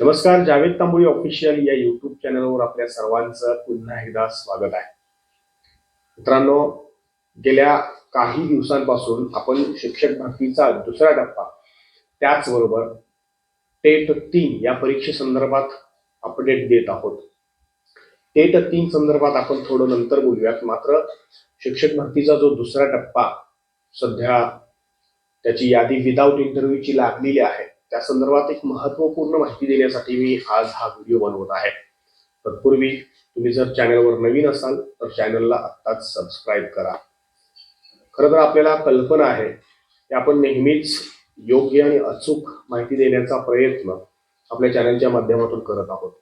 नमस्कार जावेद तांबोळी ऑफिशियल या युट्यूब चॅनलवर आपल्या सर्वांचं पुन्हा एकदा स्वागत आहे. मित्रांनो गेल्या काही दिवसांपासून आपण शिक्षक भरतीचा दुसरा टप्पा त्याचबरोबर टेट तीन या परीक्षेसंदर्भात अपडेट देत आहोत. टेट तीन संदर्भात आपण थोडं नंतर बोलूयात मात्र शिक्षक भरतीचा जो दुसरा टप्पा सध्या त्याची यादी विदाऊट इंटरव्ह्यूची लागलेली आहे. त्या संदर्भात एक महत्त्वपूर्ण माहिती देण्यासाठी मी आज हा व्हिडिओ बनवत आहे. तत्पूर्वी तुम्ही जर चॅनलवर नवीन असाल तर चॅनलला आत्ताच सबस्क्राईब करा. खरं तर आपल्याला कल्पना आहे की आपण नेहमीच योग्य आणि अचूक माहिती देण्याचा प्रयत्न आपल्या चॅनलच्या माध्यमातून करत आहोत.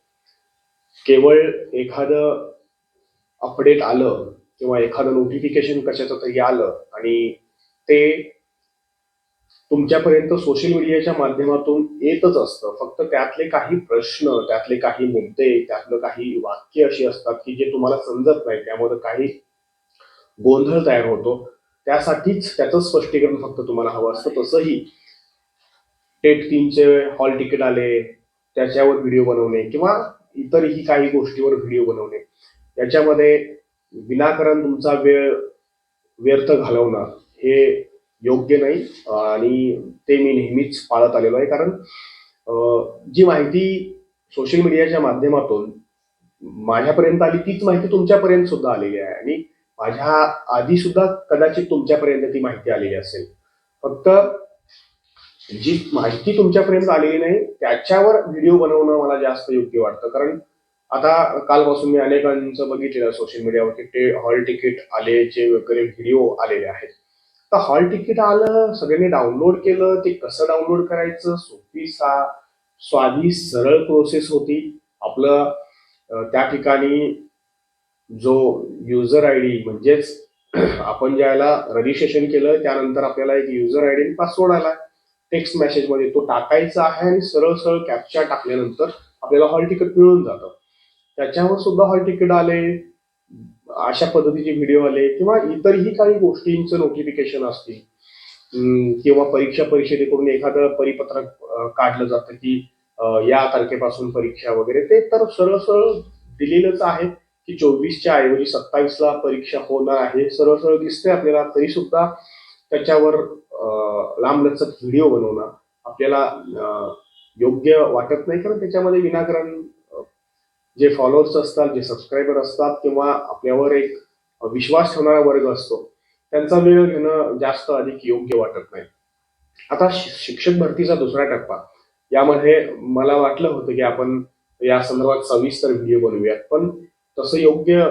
केवळ एखादं अपडेट आलं किंवा एखादं नोटिफिकेशन कशाचं तरी आलं आणि ते तुमच्यापर्यंत सोशल मीडियाच्या माध्यमातून येतच असतं. फक्त त्यातले काही प्रश्न त्यातले काही मुद्दे त्यातलं काही वाक्य अशी असतात की जे तुम्हाला समजत नाही. त्यामध्ये काही गोंधळ तयार होतो. त्यासाठीच त्याचं स्पष्टीकरण फक्त तुम्हाला हवं असतं. तसंही टेट तीनचे हॉल तिकीट आले त्याच्यावर व्हिडिओ बनवणे किंवा इतरही काही गोष्टीवर व्हिडिओ बनवणे. याच्यामध्ये विनाकारण तुमचा वेळ व्यर्थ घालवणं हे योग्य नाही आणि ते मी नेहमीच पाळत आलेलो आहे. कारण जी माहिती सोशल मीडियाच्या माध्यमातून माझ्यापर्यंत आली तीच माहिती तुमच्यापर्यंत सुद्धा आलेली आहे. आणि माझ्या आधी सुद्धा कदाचित तुमच्यापर्यंत ती माहिती आलेली असेल. फक्त जी माहिती तुमच्यापर्यंत आलेली नाही त्याच्यावर व्हिडिओ बनवणं मला जास्त योग्य वाटतं. कारण आता कालपासून मी अनेकांचं बघितलेलं सोशल मीडियावरती ते हॉल तिकीट आलेचे वगैरे व्हिडिओ आलेले आहेत. तर हॉल तिकीट आलं सगळ्यांनी डाउनलोड केलं ते कसं डाउनलोड करायचं सोपी सा स्वादी सरळ प्रोसेस होती. आपलं त्या ठिकाणी जो युजर आय डी म्हणजेच आपण ज्याला रजिस्ट्रेशन केलं त्यानंतर आपल्याला एक युजर आय डी आणि पासवर्ड आला. टेक्स्ट मेसेजमध्ये तो टाकायचा आहे आणि सरळ सरळ कॅप्चा टाकल्यानंतर आपल्याला हॉल तिकीट मिळून जातं. त्याच्यावर सुद्धा हॉल तिकीट आले. अशा पद्धतीचे व्हिडिओ आले किंवा इतरही काही गोष्टींचं नोटिफिकेशन असतील किंवा परीक्षा परिषदेकडून एखादं परिपत्रक काढलं जातं की या तारखेपासून परीक्षा वगैरे ते तर सरळ सरळ दिलेलंच आहे की चोवीसच्या ऐवजी सत्तावीसला परीक्षा होणार आहे. सरळ सरळ दिसते आपल्याला तरी सुद्धा त्याच्यावर लांबलचक व्हिडिओ बनवणं आपल्याला योग्य वाटत नाही. कारण त्याच्यामध्ये विनाकारण जे फॉलोअर्स असतात जे सबस्क्रायबर असतात किंवा आपल्यावर एक विश्वास ठेवणारा वर्ग असतो त्यांचा वेळ घेणं जास्त अधिक योग्य वाटत नाही. आता शिक्षक भरतीचा दुसरा टप्पा. यामध्ये मला वाटलं होतं की आपण या संदर्भात सविस्तर व्हिडिओ बनवूयात पण तसं योग्य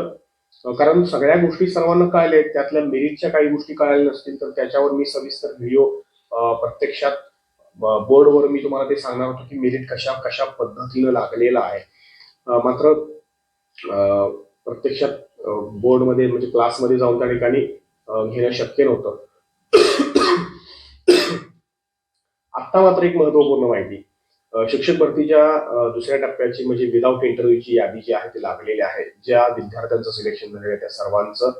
कारण सगळ्या गोष्टी सर्वांना कळल्या त्यातल्या मेरिटच्या काही गोष्टी कळाल्या नसतील तर त्याच्यावर मी सविस्तर व्हिडिओ प्रत्यक्षात बोर्डवर मी तुम्हाला ते सांगणार होतो की मेरिट कशा कशा पद्धतीनं लागलेलं आहे. मात्र प्रत्यक्षात बोर्डमध्ये म्हणजे क्लासमध्ये जाऊन त्या ठिकाणी घेणं शक्य नव्हतं. आत्ता मात्र एक महत्त्वपूर्ण माहिती. शिक्षक भरतीच्या दुसऱ्या टप्प्याची म्हणजे विदाऊट इंटरव्ह्यूची यादी जी आहे ती लागलेली आहे. ज्या विद्यार्थ्यांचं सिलेक्शन झालेलं आहे त्या सर्वांचं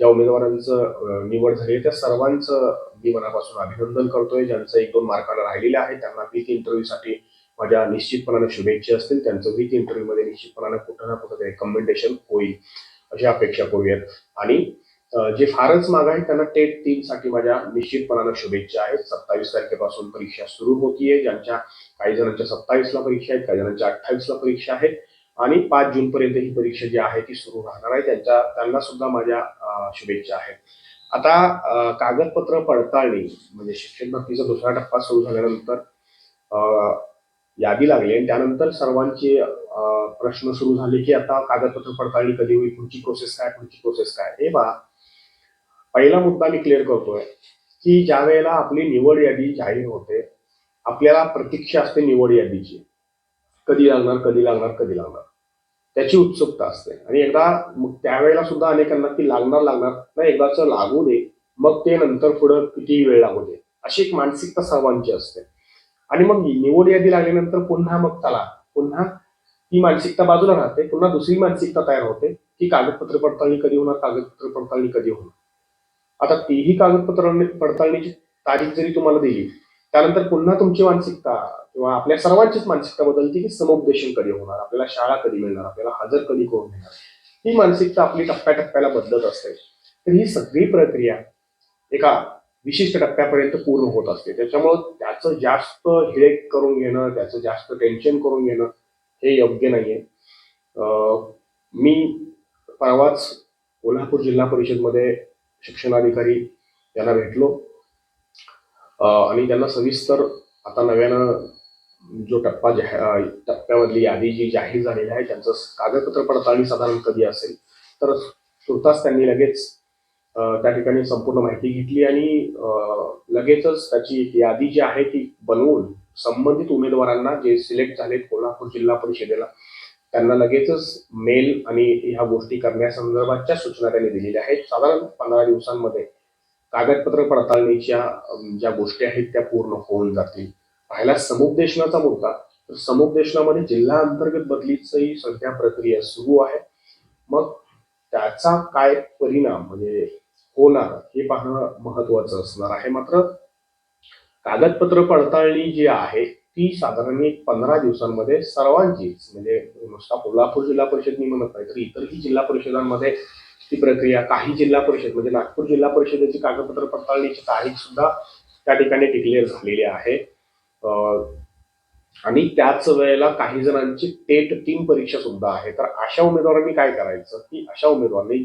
ज्या उमेदवारांचं निवड झाली आहे त्या सर्वांचं मी मनापासून अभिनंदन करतोय. ज्यांचं एक दोन मार्काला राहिलेले आहे त्यांना विथ इंटरव्ह्यूसाठी माझ्या निश्चितपणाने शुभेच्छा असतील. त्यांचं विथ इंटरव्ह्यूमध्ये निश्चितपणाने कुठं ना कुठं रेकमेंडेशन होईल अशी अपेक्षा करूयात. आणि जे फारच माग आहेत त्यांना टेट तीन साठी माझ्या निश्चितपणानं शुभेच्छा आहेत. सत्तावीस तारखेपासून परीक्षा सुरू होतीये. ज्यांच्या काही जणांच्या सत्तावीसला परीक्षा आहेत काही जणांच्या अठ्ठावीसला परीक्षा आहेत. आणि पाच जून पर्यंत ही परीक्षा जी आहे ती सुरू राहणार आहे. त्यांच्या त्यांना सुद्धा माझ्या शुभेच्छा आहेत. आता कागदपत्र पडताळणी म्हणजे शिक्षण भरतीचा दुसरा टप्पा सुरू झाल्यानंतर यादी लागली. आणि त्यानंतर सर्वांचे प्रश्न सुरू झाले की आता कागदपत्र पडताळणी कधी होईल पुढची प्रोसेस काय पुढची प्रोसेस काय? हे बा पहिला मुद्दा मी क्लिअर करतोय की ज्या वेळेला आपली निवड यादी जाहीर होते आपल्याला प्रतीक्षा असते निवड यादीची. कधी लागणार कधी लागणार कधी लागणार. त्याची उत्सुकता असते. आणि एकदा मग त्यावेळेला सुद्धा अनेकांना ती लागणार लागणार नाही एकदाच लागू दे मग ते नंतर पुढं किती वेळ लागू दे. अशी एक मानसिकता सर्वांची असते. आणि मग निवड यादी लागल्यानंतर पुन्हा मग चला पुन्हा ही मानसिकता बाजूला राहते पुन्हा दुसरी मानसिकता तयार होते की कागदपत्र पडताळणी कधी होणार कागदपत्र पडताळणी कधी होणार. आता तीही कागदपत्र पडताळणीची तारीख जरी तुम्हाला दिली त्यानंतर पुन्हा तुमची मानसिकता किंवा आपल्या सर्वांचीच मानसिकता बदलते की समुपदेशन कधी होणार आपल्याला शाळा कधी मिळणार आपल्याला हजर कधी करून मिळणार. ही मानसिकता आपली टप्प्याटप्प्याला बदलत असते. तर ही सगळी प्रक्रिया एका विशिष्ट टप्प्यापर्यंत पूर्ण होत असते. त्याच्यामुळं त्याचं जास्त हिळेक करून घेणं त्याचं जास्त टेन्शन करून घेणं हे योग्य नाहीये. मी परवाच कोल्हापूर जिल्हा परिषदमध्ये शिक्षणाधिकारी यांना भेटलो. आणि त्यांना सविस्तर आता नव्यानं जो टप्पा टप्प्यामधली यादी जी जाहीर झालेली आहे त्यांचं कागदपत्र पडताळणी साधारण कधी असेल तर तुर्तास त्यांनी लगेच त्या ठिकाणी संपूर्ण माहिती घेतली आणि लगेचच त्याची एक यादी जी आहे ती बनवून संबंधित उमेदवारांना जे सिलेक्ट झालेत कोल्हापूर जिल्हा परिषदेला त्यांना लगेचच मेल आणि ह्या गोष्टी करण्यासंदर्भातच्या सूचना त्यांनी दिलेल्या आहेत. साधारण पंधरा दिवसांमध्ये कागदपत्र पडताळणीच्या ज्या गोष्टी आहेत त्या पूर्ण होऊन जातील. पाहिला समुपदेशनाचा मुद्दा तर समुपदेशनामध्ये जिल्हा अंतर्गत बदलीची सध्या प्रक्रिया सुरू आहे. मग त्याचा काय परिणाम म्हणजे होणार हे पाहणं महत्वाचं असणार आहे. मात्र कागदपत्र पडताळणी जी आहे ती साधारण एक पंधरा दिवसांमध्ये सर्वांचीच म्हणजे नुसता कोल्हापूर जिल्हा परिषद मी म्हणत नाही तर इतरही जिल्हा परिषदांमध्ये ती प्रक्रिया काही जिल्हा परिषद म्हणजे नागपूर जिल्हा परिषदेची कागदपत्र पडताळणीची तारीख सुद्धा त्या ठिकाणी डिक्लेअर झालेली आहे. आणि त्याच वेळेला काही जणांची टेट तीन परीक्षा सुद्धा आहे. तर अशा उमेदवारांनी काय करायचं? की अशा उमेदवारांनी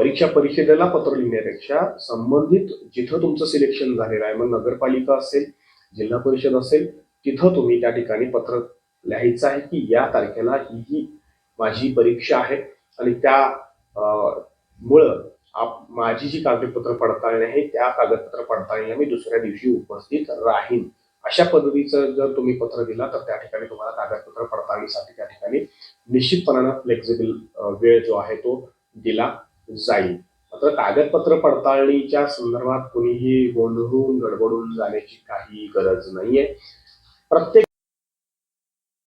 परीक्षा परिषदेला पत्र लिहिण्यापेक्षा संबंधित जिथं तुमचं सिलेक्शन झालेलं आहे मग नगरपालिका असेल जिल्हा परिषद असेल तिथं तुम्ही त्या ठिकाणी पत्र लिहायचं आहे की या तारखेला ही ही माझी परीक्षा आहे. आणि त्या अं, मुळं आप माझी जी कागदपत्र पडताळणी आहे त्या कागदपत्र पडताळणीला मी दुसऱ्या दिवशी उपस्थित राहीन. अशा पद्धतीचं जर तुम्ही पत्र दिला तर त्या ठिकाणी तुम्हाला कागदपत्र पडताळणीसाठी त्या ठिकाणी निश्चितपणानं फ्लेक्झिबल वेळ जो आहे तो दिला. जाईल. मात्र कागदपत्र पडताळणीच्या संदर्भात कोणीही गोंधळून गडबडून जाण्याची काही गरज नाहीये. प्रत्येक